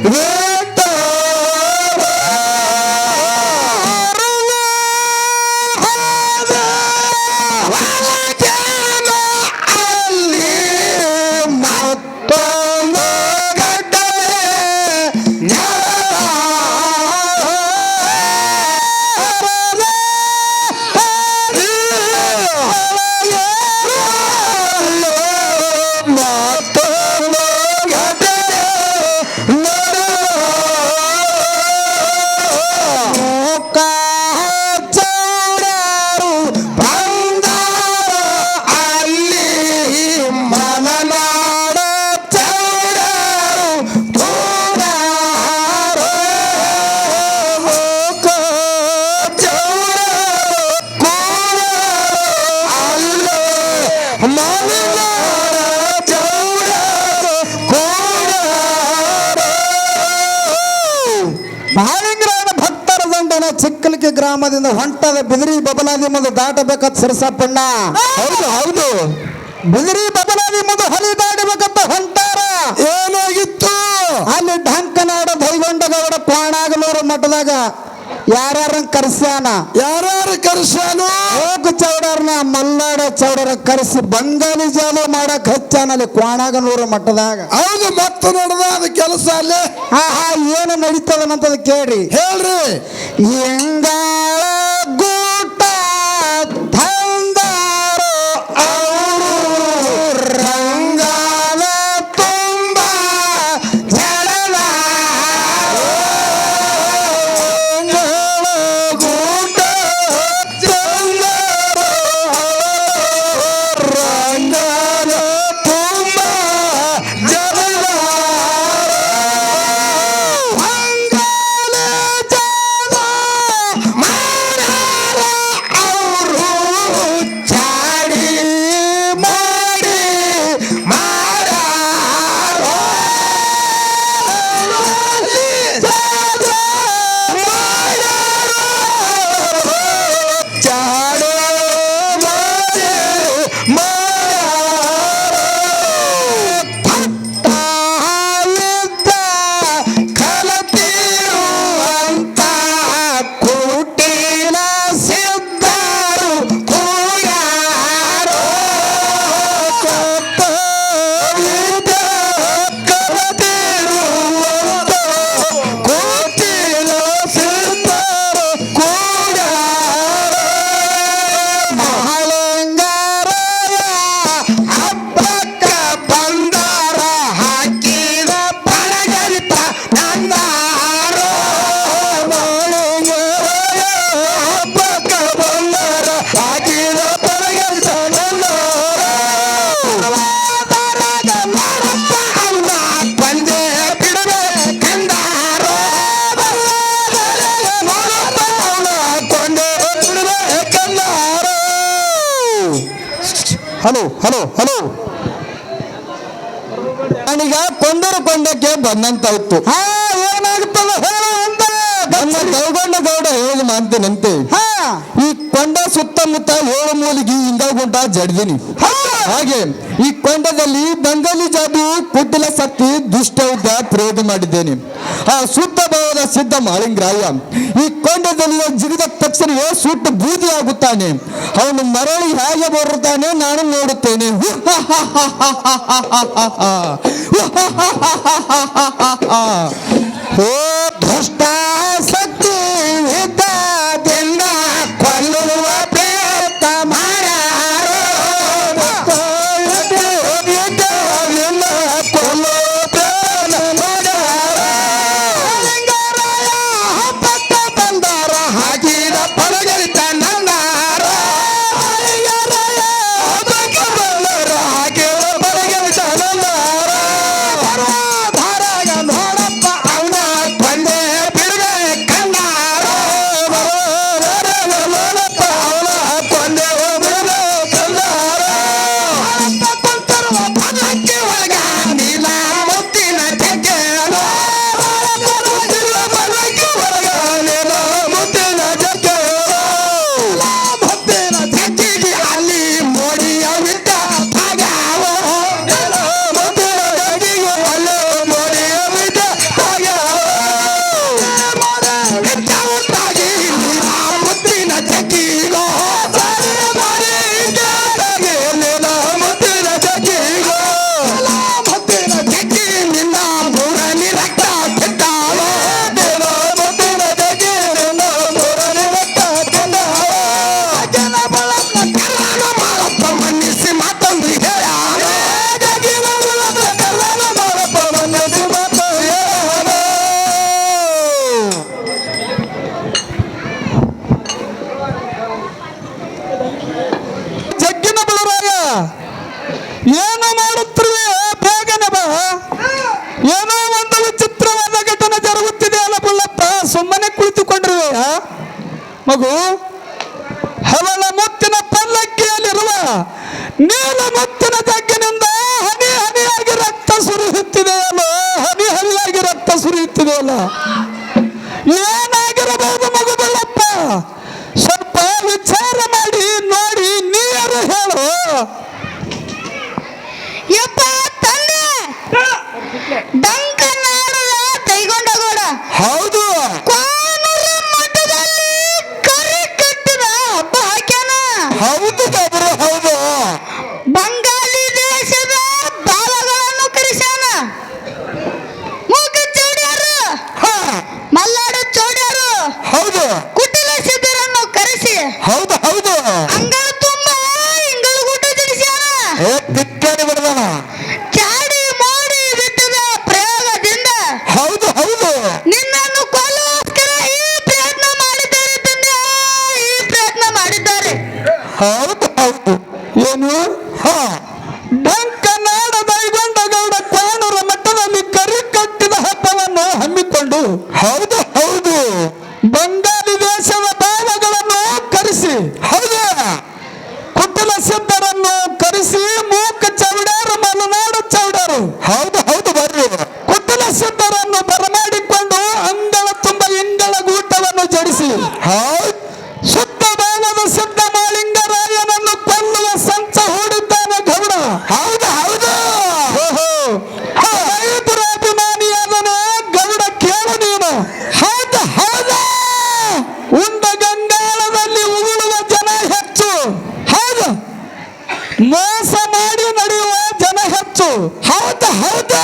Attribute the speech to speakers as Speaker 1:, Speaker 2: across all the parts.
Speaker 1: ಅಲ್ಲಿ ಚಿಕ್ಕಲಿಕೆ ಗ್ರಾಮದಿಂದ ಹೊಂಟದ ಬಿದಿರಿ ಬಬಲಾದಿ ಮುಂದೆ ದಾಟಬೇಕಂತ ಸಿರಸಪ್ಪಣ್ಣ. ಹೌದು ಹೌದು. ಬಿದಿರಿ ಬಬಲಾದಿ ಮುಂದೆ ಹಲಿ ದಾಟಬೇಕಂತ ಹೊಂಟಾರ. ಏನಾಗಿತ್ತು? ಅಲ್ಲಿ ಢಂಕನಾಡ ದೈವಂಡಗೌಡ ಪಾಣಾಗಲೂರ ಮಠದಾಗ ಯಾರ್ಯಾರ ಕರ್ಸ್ಯಾನ? ಯಾರ್ಯಾರು ಕರ್ಸ್ಯಾನು? ಹೋಗು ಚೌಡರ್ನ ಮಲ್ನಾಡ ಚೌಡರ ಕರೆಸಿ ಬಂಗಾಲಿ ಜಾಲ ಮಾಡಕ್ ಹಚ್ಚಾನ ಅಲ್ಲಿ ಕ್ವಾಣಾಗನೂರು ಮಠದಾಗ.
Speaker 2: ಹೌದು ಮತ್ತೆ ನಡೆದ ಅದು ಕೆಲಸ ಅಲ್ಲಿ.
Speaker 1: ಹಾ ಹಾ ಏನು ನಡೀತದನಂತದ ಕೇಳ್ರಿ.
Speaker 2: ಹೇಳ್ರಿ.
Speaker 1: ಎಂಗಾಳ ಹಲೋ ಹಲೋ ಹಲೋ. ನನಗ ಕೊಂಡರು ಕೊಂಡಕ್ಕೆ ಬಂದಂತಾಯ್ತು ಹಾ ಅಂತ ನನ್ನ ಕೈಗೊಂಡ ಗೌಡ ಹೇಳಿ ಮಾಡ್ತೇನಂತೆ ಈ ಕೊಂಡ ಸುತ್ತಮುತ್ತ ಏಳು ಮೂಲಿಗೆ ಹಿಂಗಾಗುಂಟ ಜಡ್ದಿನಿ
Speaker 3: ಹಾಗೆ ಈ ಕೊಂಡದಲ್ಲಿ ಬಂಗಾಲಿ ಜಾದು ಕುಡ್ಡಿಲ ಸತ್ತಿ ದುಷ್ಟ ಉದ್ದ ಪ್ರಯೋಗ ಮಾಡಿದ್ದೇನೆ ಆ ಸುತ್ತ ಭಾವದ ಸಿದ್ಧ ಮಾಳಿಂಗ್ರಾಯ ಈ ಕೊಂಡದಲ್ಲಿ ಜಿಗಿದ ತಕ್ಷಣವೇ ಸುಟ್ಟು ಬೂದಿ ಆಗುತ್ತಾನೆ ಅವನು ಮರಳಿ ಹೇಗೆ ಬರುತ್ತಾನೆ ನಾನು ನೋಡುತ್ತೇನೆ ಓ ದುಷ್ಟ ಮಗು ಹವಳ ಮುತ್ತಿನ ಪಲ್ಲಕ್ಕಿಯಲ್ಲಿರುವ ನೀಲ ಮುತ್ತಿನ ತಗ್ಗಿನಿಂದ ಹನಿ ಹನಿಯಾಗಿ ರಕ್ತ ಸುರಿಯುತ್ತಿದೆಯಲ್ಲ ಹನಿ ಹನಿಯಾಗಿ ರಕ್ತ ಸುರಿಯುತ್ತಿದೆಯಲ್ಲ ಏನಾಗಿರಬಹುದು ಮಗು ಬಳ್ಳಪ್ಪ? ಸ್ವಲ್ಪ ವಿಚಾರ ಮಾಡಿ ನೋಡಿ ನೀರು ಹೇಳು.
Speaker 4: ಯಪ್ಪ ತಂದೆ
Speaker 3: ಹೌದು ಹೌದು ಏನು ಹಾ ಡಂಕನಾಡ ದೈಗೊಂಡ ಗೌಡ ಕ್ವಾಣೂರ ಮಠದಲ್ಲಿ ಕರಿ ಕಟ್ಟಿದ ಹಬ್ಬವನ್ನು ಹಮ್ಮಿಕೊಂಡು ಹೌದು ಹೌದು ಬಂಗಾಲಿ ದೇಶದ ಬಾವಗಳನ್ನು ಕರೆಸಿ ಹೌದು ಕುಟ್ಟಲ ಸಿದ್ಧರನ್ನು ಕರೆಸಿ ಮೂಕ ಚೌಡಾರು ಮಲೆನಾಡು ಚೌಡಾರು ಹೌದು ಹೌದು ಬರ್ರಿ ಕುಟ್ಟಲ ಸಿದ್ಧರನ್ನು ಬರಮಾಡಿಕೊಂಡು ಅಂಗಳ ತುಂಬ ಇಂಗಳ ಗೂಟವನ್ನು ಜಡಿಸಿ ಹೌದು ಶುದ್ಧ ಭಾವದ ಸಿದ್ಧ ಮಾಳಿಂಗರಾಯನನ್ನು ಕೊಲ್ಲುವ ಸಂಚ ಹೂಡಿದ್ದಾನೆ ಗೌಡ ಹೌದು ಹೌದು ಅಭಿಮಾನಿಯಾದನು ಗೌಡ ಕೇಳು ನೀನು ಹೌದು ಹೌದು ಉಂಡ ಗಂಗಾಳದಲ್ಲಿ ಉಗುಳುವ ಜನ ಹೆಚ್ಚು ಹೌದು ಮೋಸ ಮಾಡಿ ನಡೆಯುವ ಜನ ಹೆಚ್ಚು ಹೌದು ಹೌದು.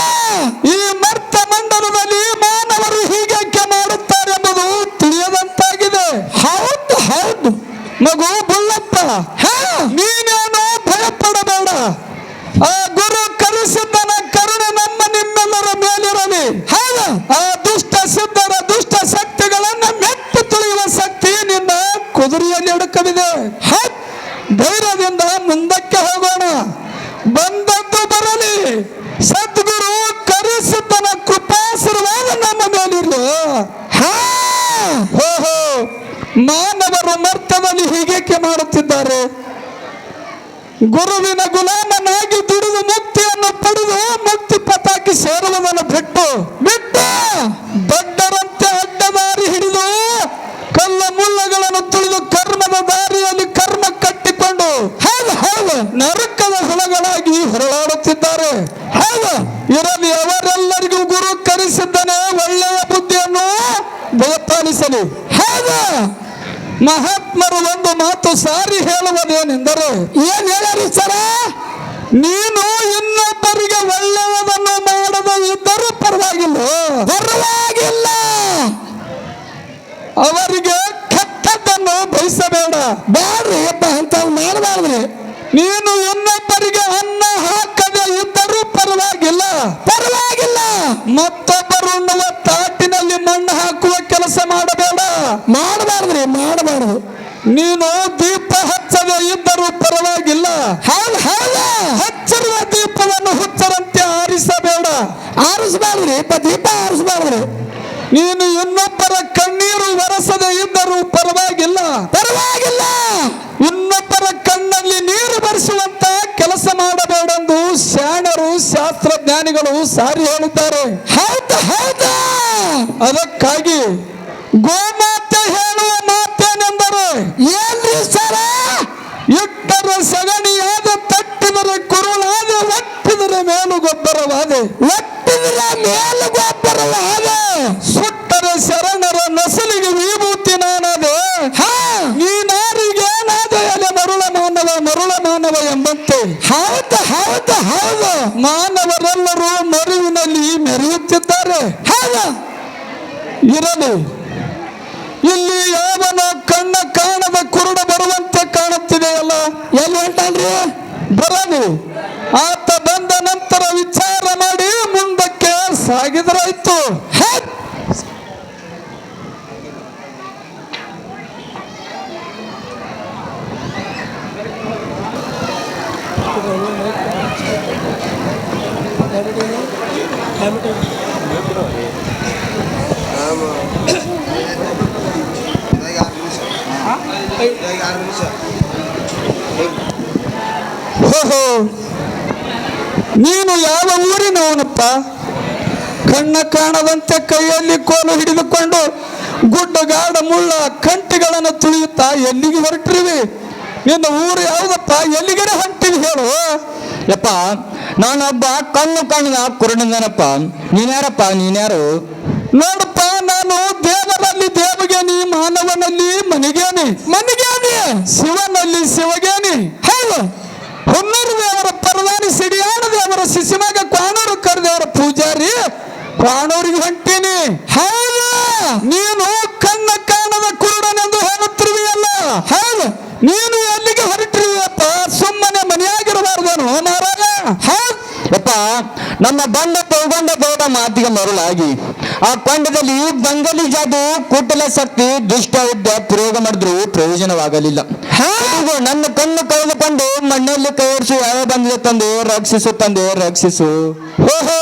Speaker 3: ಈ ಮರ್ತ ಮಂಡಲದಲ್ಲಿ ಮಾನವರು ಹೀಗೆ ಮಾಡುತ್ತಾರೆ ಎಂಬುದು ತಿಳಿಯದಂತಾಗಿದೆ. ಹೌದು ಹೌದು. ಮಗು ಬುಳ್ಳಪ್ಪ. ನೀನೇನು ಭಯಪಡಬೇಡ. ಆ ಗುರು ಕಲಿಸಿದ್ದನ ಕರುಣೆ ನಮ್ಮ ನಿಮ್ಮೆಲ್ಲರ ಮೇಲಿರಲಿ. ಹೌದ. ಆ ದುಷ್ಟ ಸಿದ್ಧರ ದುಷ್ಟ ಶಕ್ತಿಗಳನ್ನ ಮೆಟ್ಟು ತುಳಿಯುವ ಶಕ್ತಿ ನಿನ್ನ ಕುದುರೆಯಲ್ಲಿ ಅಡಕವಿದೆ ಹೌದ್. ಮುಂದಕ್ಕೆ ಹೋಗೋಣ. ಬಂದದ್ದು ಬರಲಿ. ಸದ್ಗುರು ಕರೆಸಿದ್ದನ ಕೃಪಾಶೀರ್ವಾದ ನಮ್ಮ ಮೇಲಿರ್ಲು. ಹಾ. ಹೋ ಮಾನವರು ಮರ್ತದಲ್ಲಿ ಹೀಗೇಕೆ ಮಾಡುತ್ತಿದ್ದಾರೆ? ಗುರುವಿನ ಗುಲಾಮನಾಗಿ ದುಡಿದು ಮುಕ್ತಿಯನ್ನು ಪಡೆದು ಮುಕ್ತಿ ಪತಾಕಿ ಸೇರುವುದನ್ನು ಬಿಟ್ಟು ಬಿಟ್ಟು ದೊಡ್ಡರಂತೆ ಅಡ್ಡದಾರಿ ಹಿಡಿದು ಕಲ್ಲ ಮುಲ್ಲಗಳನ್ನು ತುಳಿದು ಕರ್ಮದ ದಾರಿಯಲ್ಲಿ ಹೌದು ಹೌದು. ನರಕದ ಹುಳಗಳಾಗಿ ಹೊರಳಾಡುತ್ತಿದ್ದಾರೆ.
Speaker 5: ಹೌದು.
Speaker 3: ಅವರೆಲ್ಲರಿಗೂ ಗುರು ಕರೆಸಿದ್ದನೆ. ಒಳ್ಳೆಯ ಬುದ್ಧಿಯನ್ನು ದಯಪಾಲಿಸಲಿ
Speaker 5: ಹೌದು.
Speaker 3: ಮಹಾತ್ಮರು ಒಂದು ಮಾತು ಸಾರಿ ಹೇಳುವುದೇನೆಂದರೆ,
Speaker 5: ಏನ್ ಹೇಳ್ರಿ ಸರ?
Speaker 3: ನೀನು ಇನ್ನೊಬ್ಬರಿಗೆ ನೀನು ಇನ್ನೊಬ್ಬರಿಗೆ ಅನ್ನ ಹಾಕದೆ ಇದ್ದರೂ ಪರವಾಗಿಲ್ಲ.
Speaker 5: ಪರವಾಗಿಲ್ಲ.
Speaker 3: ಮತ್ತೊಬ್ಬರು ಉಣ್ಣುವ ತಾಟಿನಲ್ಲಿ ಮಣ್ಣು ಹಾಕುವ ಕೆಲಸ ಮಾಡಬೇಡ.
Speaker 5: ಮಾಡಬಾರ್ದ್ರಿ ಮಾಡಬಾರ್ದು.
Speaker 3: ನೀನು ದೀಪ ಹಚ್ಚದೆ ಇದ್ದರೂ ಪರವಾಗಿಲ್ಲ.
Speaker 5: ಹೌದು ಹೌದು.
Speaker 3: ಹಚ್ಚಿರುವ ದೀಪವನ್ನು ಹುಚ್ಚರಂತೆ ಆರಿಸಬೇಡ.
Speaker 5: ಆರಿಸಬಾರ್ದ್ರಿ ಇಪ್ಪ ದೀಪ ಆರಿಸ್ಬಾರ್ದ್ರಿ.
Speaker 3: ನೀನು ಇನ್ನೊಬ್ಬರ ಕಣ್ಣೀರು ಒರೆಸದೆ ಇದ್ದರೂ ಪರವಾಗಿಲ್ಲ.
Speaker 5: ಪರವಾಗಿಲ್ಲ.
Speaker 3: ಇನ್ನೊಬ್ಬರ ಕಣ್ಣಲ್ಲಿ ನೀರು ಬರೆಸುವಂತ ಕೆಲಸ ಮಾಡಬೇಡೆಂದು ಶಾಣರು ಶಾಸ್ತ್ರಜ್ಞಾನಿಗಳು ಸಾರಿ ಹೇಳಿದ್ದಾರೆ
Speaker 5: ಹೌದು ಹೌದು.
Speaker 3: ಅದಕ್ಕಾಗಿ ಗೋಮಾತೆ ಹೇಳುವ ಮಾತೇನೆಂದರೆ
Speaker 5: ಏನ್ರಿ ಸರ?
Speaker 3: ಇಟ್ಟರ ಸಗಣಿಯಾದ ತಟ್ಟಿದರೆ ಕುರುಳಾದ ಒಟ್ಟಿದರೆ ಮೇಲು ಗೊಬ್ಬರವಾದೆ
Speaker 5: ಒಟ್ಟಿದರೆ ಮೇಲು ಗೊಬ್ಬರವಾದ
Speaker 3: ಸುಟ್ಟರೆ ಶರಣರ ನಸಲಿಗೆ ವಿಭೂತಿ ನಾನಾದೆ.
Speaker 5: ಹಾ.
Speaker 3: ನೀನಾರಿಗೇನಾದ ಎಲೆ ಮರುಳ ಮಾನವ ಮರುಳ ಮಾನವ ಎಂಬಂತೆ.
Speaker 5: ಹೌದು ಹೌದು. ಹೌದು
Speaker 3: ಮಾನವರೆಲ್ಲರೂ ಮರುವಿನಲ್ಲಿ ಮೆರೆಯುತ್ತಿದ್ದಾರೆ.
Speaker 5: ಹೌದು
Speaker 3: ಇರಲಿ. ಇಲ್ಲಿ ಯಾವನ ಕಣ್ಣ ಕಾಣದ ಕುರುಡ ಬರುವಂತೆ ಕಾಣುತ್ತಿದೆಯಲ್ಲ
Speaker 5: ಎಲ್ಲಿ ಹೊಂಟಲ್ರಿ
Speaker 3: ಬರಲಿ. ಆತ ಬಂದ ನಂತರ ವಿಚಾರ ಮಾಡಿ ಮುಂದಕ್ಕೆ ಸಾಗಿದ್ರಾಯ್ತು. ನೀನು ಯಾವ ಊರಿನವನಪ್ಪ ಕಣ್ಣ ಕಾಣದಂತೆ ಕೈಯಲ್ಲಿ ಕೋಲು ಹಿಡಿದುಕೊಂಡು ಗುಡ್ಡಗಾಡ ಮುಳ್ಳ ಕಂಟಿಗಳನ್ನು ತುಳಿಯುತ್ತಾ ಎಲ್ಲಿಗೆ ಹೊರಟಿರುವೆ? ನಿನ್ನ ಊರು ಯಾವುದಪ್ಪ? ಎಲ್ಲಿಗೆ ಹೊಂಟಿವಿ ಹೇಳು.
Speaker 6: ಯಪ್ಪ ನಾನೊಬ್ಬ ಕಣ್ಣು ಕಣ್ಣಿನ ಕುರುಡನಪ್ಪ ನೀನ್ಯಾರಪ್ಪ? ನೀನ್ಯಾರು?
Speaker 3: ನೋಡಪ್ಪ, ನಾನು ದೇವರಲ್ಲಿ ದೇವಗೇನಿ, ಮಾನವನಲ್ಲಿ ಮನಿಗೇನಿ. ಮನಿಗೇನಿ? ಶಿವನಲ್ಲಿ ಶಿವಗೇನಿ. ಹೌದು. ಹೊನ್ನೂರು ದೇವರ ಪರದಾನಿ ಸಿಡಿಯಾಣ ದೇವರ ಶಿಶಿಮಗ ಕಾಣೂರು ಕರೆದೇವರ ಪೂಜಾರಿ, ಕ್ವಾಣೂರಿಗೆ ಹೊಂಟೀನಿ. ಹೌದು. ನೀನು ಕಣ್ಣ ಕಾಣದ ಕುರುಡನೆಂದು ಹೇಳುತ್ತಿರುವಿಯಲ್ಲ? ಹೌದು. ನೀನು ಎಲ್ಲಿಗೆ ಹೊರಟಿರುವಪ್ಪ ಸುಮ್ಮನೆ ಮನೆಯಾಗಿರಬಾರ್ದನು ಮಾರಾಯ ಹೌದು.
Speaker 6: ಯಪ್ಪ ನನ್ನ ಬಂಡ ತಗೊಂಡ ಬೋಧ ಮಾತಿಗೆ ಮರುಳಾಗಿ ಆ ಕೊಂಡದಲ್ಲಿ ಬಂಗಲಿ ಜಾದು ಕುಟಲ ಶಕ್ತಿ ದುಷ್ಟ ವಿದ್ಯ ಪ್ರಯೋಗ ಮಾಡಿದ್ರು ಪ್ರಯೋಜನವಾಗಲಿಲ್ಲ. ನನ್ನ ಕಣ್ಣು ಕಳೆದುಕೊಂಡು ಮಣ್ಣಲ್ಲಿ ಕೈಯರ್ಸು ಯಾವ ಬಂದಿದೆ ತಂದು ರಕ್ಷಿಸು ತಂದೆ ರಕ್ಷಿಸು.
Speaker 3: ಓಹೋ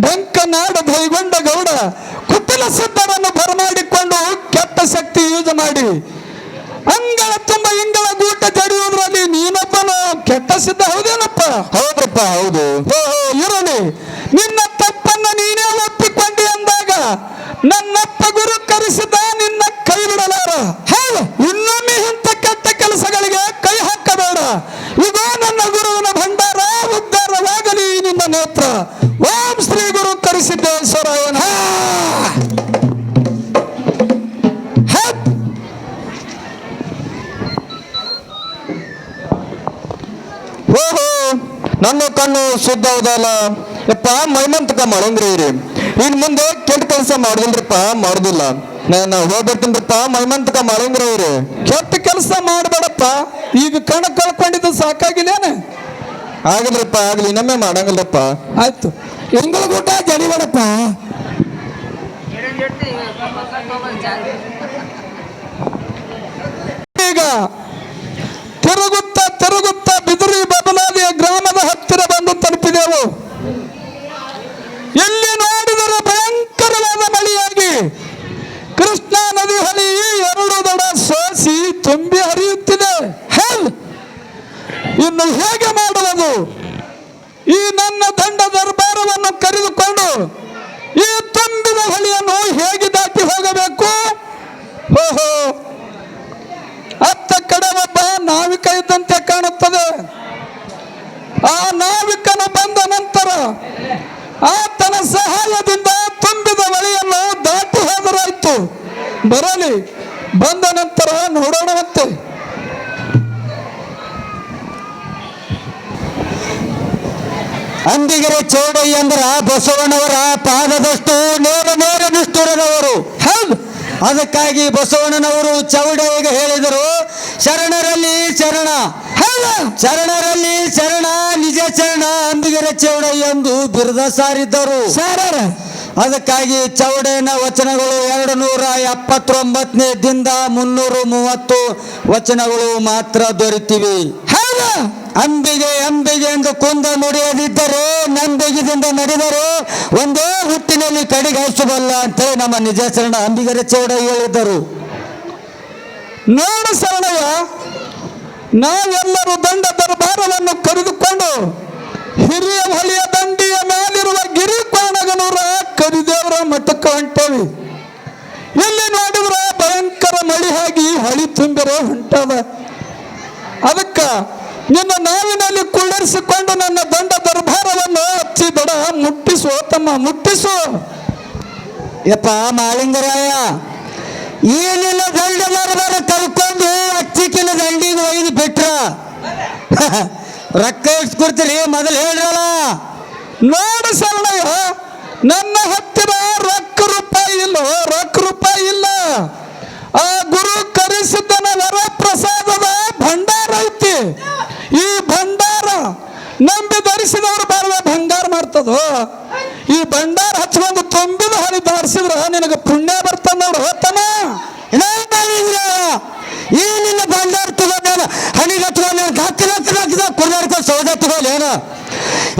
Speaker 3: ಡಂಕನಾಡ ಭೈಗೊಂಡ ಗೌಡ ಕುಪಿಲ ಸಿದ್ಧರನ್ನು ಬರಮಾಡಿಕೊಂಡು ಕೆಟ್ಟ ಶಕ್ತಿ ಯೂಸ್ ಮಾಡಿ. ಅಂಗಳ ತುಂಬ ಇಂಗಳ ಗೂಟ ಜಡಿಯುವುದರಲ್ಲಿ ನೀನಪ್ಪನ ಕೆಟ್ಟ ಸಿದ್ಧ ಹೌದೇನಪ್ಪ?
Speaker 6: ಹೌದಪ್ಪ ಹೌದು.
Speaker 3: ಇರಲಿ. ನಿನ್ನ ತಪ್ಪನ್ನ ನೀನೇ ಒಪ್ಪಿಕೊಂಡಿ ಅಂದಾಗ ನನ್ನಪ್ಪ ಗುರು ಕರೆಸಿದ ನಿನ್ನ ಕೈ ಬಿಡಲಾರ. ಹೌದು. ಇನ್ನೊಮ್ಮೆ ಇಂಥ ಕೆಟ್ಟ ಕೆಲಸಗಳಿಗೆ ಕೈ ಹಾಕಬೇಡ. ಇದೋ ನನ್ನ ಗುರುವಿನ ಭಂಡಾರ ಉದ್ಧಾರವಾಗಲಿ ನಿನ್ನ ನೇತ್ರ.
Speaker 6: ಶುದ್ಧ ಹೌದಲ್ಲ ಯಪ್ಪ, ಮೈಮಂತಕ ಮಾಡಂಗ್ರಿ ಇನ್ ಮುಂದೆ ಕೆಟ್ಟ ಕೆಲಸ ಮಾಡುದಿಲ್ರಿಪ್ಪ, ಮಾಡುದಿಲ್ಲ. ನಾನು ಹೋಗ್ಬಿಡ್ತೀನಿಪ್ಪ ಮೈಮಂತಕ ಮಾಡಂಗ್ರಿ
Speaker 3: ಕೆಟ್ಟ ಕೆಲಸ ಮಾಡಬೇಡಪ್ಪ. ಈಗ ಕಣ ಕಳ್ಕೊಂಡಿದ್ದು ಸಾಕಾಗಿಲ್ಲೇನೆ?
Speaker 6: ಆಗಲ್ರಿಪ್ಪ, ಆಗ್ಲಿ, ಇನ್ನೊಮ್ಮೆ ಮಾಡಂಗಿಲ್ಲಪ್ಪ
Speaker 3: ಆಯ್ತು.
Speaker 5: ಎಂಗಳ ಗುಡ್ಡ ಜಡಿಬೇಡಪ್ಪ.
Speaker 3: ಈಗ ತಿರುಗುತ್ತಾ ತಿರುಗುತ್ತಾ ಬಿದಿರಿ ಬದಲಾದಿಯ ಗ್ರಾಮದ ಎಲ್ಲಿ ನೋಡಿದರೆ ಭಯಂಕರವಾದ ಮಳೆಯಾಗಿ ಕೃಷ್ಣಾ ನದಿ ಹಳಿ ಎರಡು ದಡ ಸೋಸಿ ತುಂಬಿ ಹರಿಯುತ್ತಿದೆ. ಇನ್ನು ಹೇಗೆ ಮಾಡುವುದು? ಈ ನನ್ನ ದಂಡ ದರ್ಬಾರವನ್ನು ಕರೆದುಕೊಂಡು ಈ ತುಂಬಿದ ಹಳಿಯನ್ನು ಹೇಗೆ ದಾಟಿ ಹೋಗಬೇಕು? ಓಹೋ. ಅತ್ತ ಕಡೆ ಒಬ್ಬ ನಾವಿಕ ಇದ್ದಂತೆ ಕಾಣುತ್ತದೆ. ಆ ನಾವಿಕನ ಬಂದ ನಂತರ ಆತನ ಸಹಾಯದಿಂದ ತುಂಬಿದ ಬಳಿಯನ್ನು ದಾಟಿ ಹೋದರಾಯ್ತು. ಬರಲಿ, ಬಂದ ನಂತರ ನೋಡೋಣವಂತೆ.
Speaker 6: ಅಂದಿಗೆರೆ ಚೌಡಯ್ಯ ಅಂದ್ರ ಬಸವಣ್ಣವರ ಪಾದದಷ್ಟು ನೇರ ನೇರ ನಿಷ್ಠುರದವರು ಹೌದು. ಅದಕ್ಕಾಗಿ ಬಸವಣ್ಣನವರು ಚೌಡಯ್ಯಗೆ ಹೇಳಿದರು ಶರಣರಲ್ಲಿ ಶರಣ ಶರಣರಲ್ಲಿ ಶರಣ ನಿಜ ಶರಣ ಅಂಬಿಗರ ಚೌಡ ಎಂದು ಬಿರುದ ಸಾರಿದ್ದರು.
Speaker 5: ಸರ
Speaker 6: ಅದಕ್ಕಾಗಿ ಚೌಡೇನ ವಚನಗಳು ಎರಡು ನೂರ ಎಪ್ಪತ್ತೊಂಬತ್ತನೇ ದಿಂದ ಮುನ್ನೂರು ಮೂವತ್ತು ವಚನಗಳು ಮಾತ್ರ ದೊರೆತಿವೆ. ಅಂಬಿಗೆ ಅಂಬಿಗೆ ಎಂದು ಕುಂದ ನುಡಿಯದಿದ್ದರೆ ನಂಬಿಗೆದಿಂದ ನಡೆದರು ಒಂದೇ ಹುಟ್ಟಿನಲ್ಲಿ ಕಡಿಗಾಯಿಸಬಲ್ಲ ಅಂತ ನಮ್ಮ ನಿಜ ಶರಣ ಅಂಬಿಗರ ಚೌಡ ಹೇಳಿದ್ದರು.
Speaker 3: ನೋಡು ಶರಣಯ್ಯ, ನಾವೆಲ್ಲರೂ ದಂಡ ದರ್ಬಾರವನ್ನು ಕರೆದುಕೊಂಡು ಹಿರಿಯ ಹೊಲಿಯ ದಂಡಿಯ ಮೇಲಿರುವ ಗಿರಿ ಕೋಣಗನೂರ ಕರಿದೇವರ ಮಠಕ್ಕೆ ಹೊಂಟೇವಿ. ಎಲ್ಲಿ ನೋಡಿದ್ರೆ ಭಯಂಕರ ಮಳಿ ಆಗಿ ಹೊಳಿ ತುಂಬಿರೋ ಹೊಂಟದ ಅದಕ್ಕ ನಿನ್ನ ನಾವಿನಲ್ಲಿ ಕುಳ್ಳರಿಸಿಕೊಂಡು ನನ್ನ ದಂಡ ದರ್ಬಾರವನ್ನು ಹಚ್ಚಿ ದಡ ಮುಟ್ಟಿಸು ತಮ್ಮ ಮುಟ್ಟಿಸು.
Speaker 6: ಯಪ್ಪ, ಮಾಳಿಂಗರಾಯ ಏನಿಲ್ಲ ದಂಡ ದರ್ಬಾರ ಕಲ್ಕೊಂಡು ಅಚ್ಚಿಕ್ಕಿನ ದಂಡಿಗೆ ಒಯ್ದು ಬಿಟ್ರ. ರೊಕ್ಕ ಎಷ್ಟು ಮೊದಲು ಹೇಳ್ರಲ್ಲ.
Speaker 3: ನೋಡು ಸರಣಯ್ಯ ನನ್ನ ಹತ್ತಿರ ರೊಕ್ಕ ರೂಪಾಯಿ ಇಲ್ಲ, ರೊಕ್ಕ ರೂಪಾಯಿ ಇಲ್ಲ. ಆ ಗುರು ಕರೆಸಿದ್ದನ ವರ ಪ್ರಸಾದದ ಭಂಡಾರ ಐತಿ. ಈ ಭಂಡಾರ ನಂಬಿ ಧರಿಸಿದವರು ಬಾಳುವ ಬಂಗಾರ ಮಾಡ್ತದೋ? ಈ ಭಂಡಾರ ಹಚ್ಕೊಂಡು ತುಂಬಿದ ಹನಿ ಧರಿಸಿದ್ರ ನಿನಗೆ ಪುಣ್ಯ ಬರ್ತದ ನೋಡು ಹೋತನ
Speaker 6: ನಿನ್ನ ಭಂಡಾರ ತಗೊಂಡೇನ ಹಣಿಗೆ ತಗೊಂಡ ಹಾಕಿದ? ಹಾಕಿದ ಕುರ್ದಾರ್ಕ ಸೌದೆ ನಾನು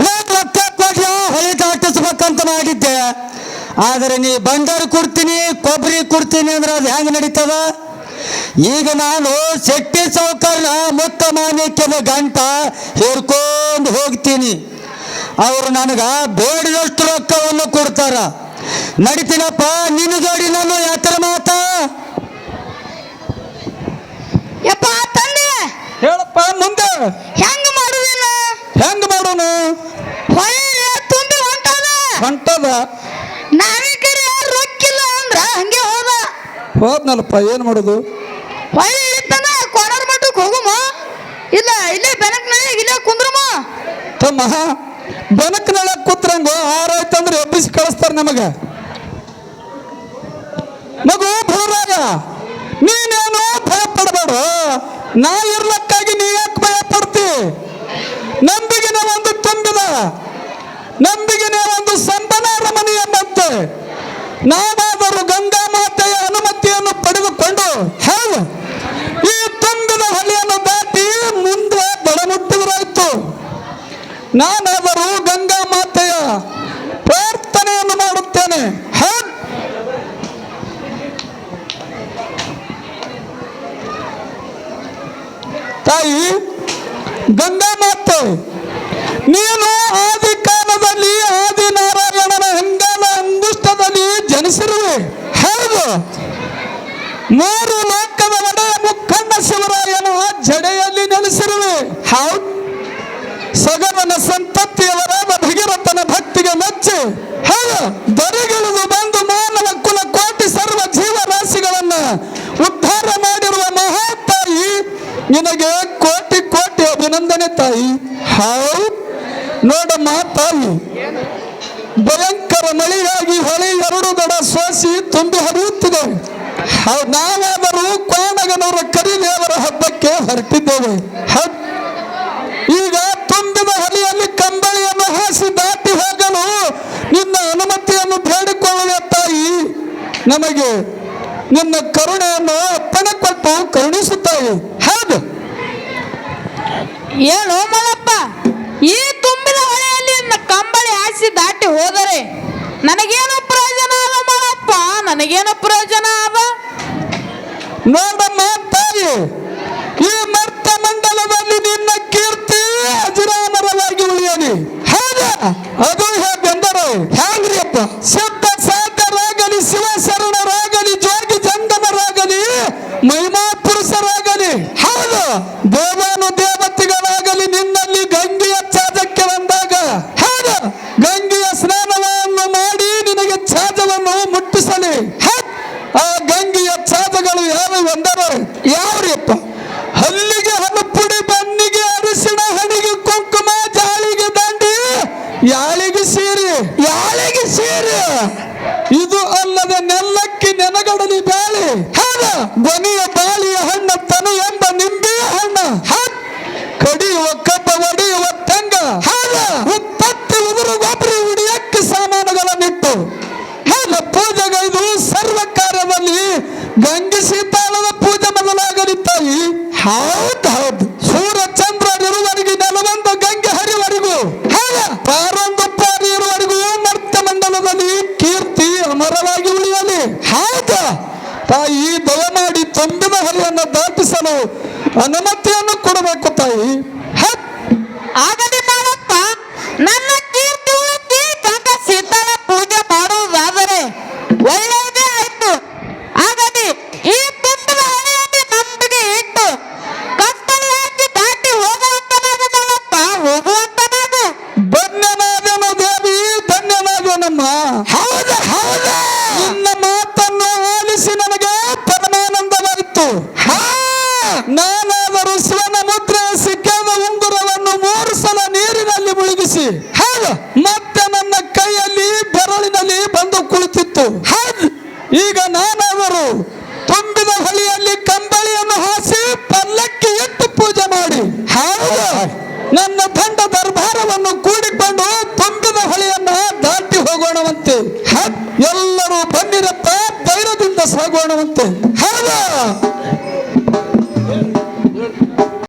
Speaker 6: ರೊಕ್ಕ ಕೊಟ್ಟು ಹೊಳಿ ದಾಟಿಸ್ಬೇಕಂತ ಆದರೆ ನೀ ಬಂಡಾರ ಕೊಡ್ತೀನಿ, ಕೊಬ್ಬರಿ ಕೊಡ್ತೀನಿ ಅಂದ್ರೆ ಅದು ಹೆಂಗೆ ನಡೀತದ? ಈಗ ನಾನು ಶೆಟ್ಟಿ ಸೌಕರ್ಣ ಮುತ್ತ ಮಾಣಿಕ್ಯದ ಗಂಟ ಹೇರ್ಕೊಂಡು ಹೋಗ್ತೀನಿ. ಅವರು ನನಗೆ ಬೇಡದಷ್ಟು ರೊಕ್ಕವನ್ನು ಕೊಡ್ತಾರ. ನಡಿತೀನಪ್ಪ ನಿನ್ನ ಜೋಡಿ ನಾನು ಯಾತ್ರ ಮಾತಾ?
Speaker 4: ಯಪ್ಪ ತಂದೆ!
Speaker 3: ಹೇಳಪ್ಪ ಮುಂದೆ!
Speaker 4: ಹೆಂಗ್ ಮಾಡುದಿಲ್ಲ
Speaker 3: ಹೆಂಗ್ ಮಾಡೋಣ
Speaker 4: ಹೊಳೆ ತುಂಬಿ ಹೊಂಟದ?
Speaker 3: ಹೊಂಟದ?
Speaker 4: ನಾವಿಕರಿ ರೊಕ್ಕಿಲ್ಲ ಅಂದ್ರ ಹಂಗೆ ಹೋದ.
Speaker 3: ಹೋದ್ನಲ್ಲಪ್ಪ ಏನ್ ಮಾಡೋದು?
Speaker 4: ಹೊಳೆ ಇಳಿತಾನ ಕೋಣರ್ ಮಠಕ್ಕೆ ಹೋಗುಮ? ಇಲ್ಲ, ಇಲ್ಲೇ ಬೆನಕನೇ ಇಲ್ಲೇ ಕುಂದ್ರಮ?
Speaker 3: ತಮ್ಮ ಬೆನಕಿನೊಳ ಕೂತ್ರಂಗು ಆರಾಯ್ತಂದ್ರೆ ಎಬ್ಬಿಸಿ ಕಳಿಸ್ತಾರ ನಮಗೆ. ಮಗು, ಭೂರಾಗ, ನೀನೇನು ಭಯ ಪಡಬೇಡ ನಾ ಇರ್ಲಕ್ಕಾಗಿ ನೀ ಯಾಕೆ ಭಯ ಪಡ್ತಿ ನಂಬಿಗೆನ ಒಂದು ತುಂಬಿದ. ನಂಬಿಗೆನ ಒಂದು ಸಂಬನಾರ ಮನೆ ಎಂಬಂತೆ. ನಾವಾದರೂ ಗಂಗಾ ಮಾತೆಯ ಅನುಮತಿಯನ್ನು ಪಡೆದುಕೊಂಡು ಈ ತುಂಬಿದ ಹೊಳೆಯನ್ನು ದಾಟಿ ಮುಂದೆ ಬಡ ಮುಟ್ಟಿದ್ರಾಯ್ತು ನಾನವರು ಗಂಗಾ ಮಾತೆಯ ಪ್ರಾರ್ಥನೆಯನ್ನು ಮಾಡುತ್ತೇನೆ. ತಾಯಿ ಗಂಗಾ ಮಾತೆ ನೀನು ಆದಿ ಹೌದು? ಸಗಮನ ಸಂತತಿಯವರಾದ ಭಗೀರಥನ ಭಕ್ತಿಗೆ ಮೆಚ್ಚಿ, ಹೌದು? ದರಿಗಿಳಿದು ಬಂದು ಮಾನವ ಕುಲ ಕೋಟಿ ಸರ್ವ ಜೀವರಾಶಿಗಳನ್ನ ಉದ್ಧಾರ ಮಾಡಿರುವ ಮಹಾತಾಯಿ, ನಿನಗೆ ಕೋಟಿ ಕೋಟಿ ಅಭಿನಂದನೆ ತಾಯಿ. ಹೌದು? ಮಾ ತಾಯಿ ಭಯಂಕರ ಮಳೆಯಾಗಿ ಹೊಳೆ ಎರಡು ದಡ ಸೋಸಿ ತುಂಬಿ ಹರಿಯುತ್ತಿದೆ. ನಾವಾದರೂ ಕೋಣಗನವರ ಕರಿದೇವರ ಹಬ್ಬಕ್ಕೆ ಹೊರಟಿದ್ದೇವೆ. ಈಗ ತುಂಬಿದ ಹೊಲೆಯಲ್ಲಿ ಕಂಬಳಿಯನ್ನು ಹಾಸಿ ದಾಟಿ ಹೋಗಲು ನಿನ್ನ ಅನುಮತಿಯನ್ನು ಬೇಡಿಕೊಳ್ಳುವ ತಾಯಿ ನಮಗೆ ನಿನ್ನ ಕರುಣೆಯನ್ನು ಅಪ್ಪಣೆ ಕೊಟ್ಟು ಹೌದು.
Speaker 4: ಏನು ಮಳಪ್ಪ ಈ ತುಂಬಿದ ಹೊಳೆಯಲ್ಲಿ ಕಂಬಳಿ ಹಾಸಿ ದಾಟಿ ಹೋದರೆ ನನಗೇನು ಪ್ರಯೋಜನ ಅದ ಮಳಪ್ಪ ನನಗೇನು ಪ್ರಯೋಜನ ಅದ
Speaker 3: ನೋಡಮ್ಮ ತಾಯಿ ಮಂಡಲದಲ್ಲಿ ನಿನ್ನ ಕೀರ್ತಿ ಅಜರಾಮರವಾಗಿ ಉಳಿಯಲಿ. ಹೌದಾ? ಅದು ಹೇಗೆಂದರೆ ಹ್ಯಾಂಗ್ರಿ ಅಪ್ಪ ಸಿದ್ಧ ಸಾಧ್ಯರಾಗಲಿ ಶಿವ ಶರಣರಾಗಲಿ ಜೋಗಿ ಜಂಗಮರಾಗಲಿ ಮಹಿಮಾ ಪುರುಷರಾಗಲಿ ಹೌದು. ದೇವಾನು ಕಾರ್ಯದಲ್ಲಿ ಗಂಗಿಸಿ ಪೂಜೆ ಮೊದಲಾಗಲಿ ತಾಯಿ ಹೌದು ಹೌದು. ಸೂರ್ಯ ಚಂದ್ರರಿರುವವರೆಗೆ ನೆಲವೊಂದು ಗಂಗೆ ಹರಿವರೆಗೂ. ಪಾರೊಂದು ಪಾರಿ ಮಂಡಲದಲ್ಲಿ ಕೀರ್ತಿ ಅಮರವಾಗಿ ಉಳಿಯಲಿ. ಹೌದು? ತಾಯಿ, ದಯಮಾಡಿ ತುಂಬಿನ ಹರಿಯನ್ನು ದಾಟಿಸಲು ಅನುಮತಿಯನ್ನು ಕೊಡಬೇಕು ತಾಯಿ.
Speaker 4: ನನ್ನ ಕೀರ್ತಿ ಸೀತಾಳ ಪೂಜೆ ಮಾಡುವುದಾದರೆ ಒಳ್ಳೆಯದೇ
Speaker 3: ಧನ್ಯನಾದನಮ್ಮ ಹೌದ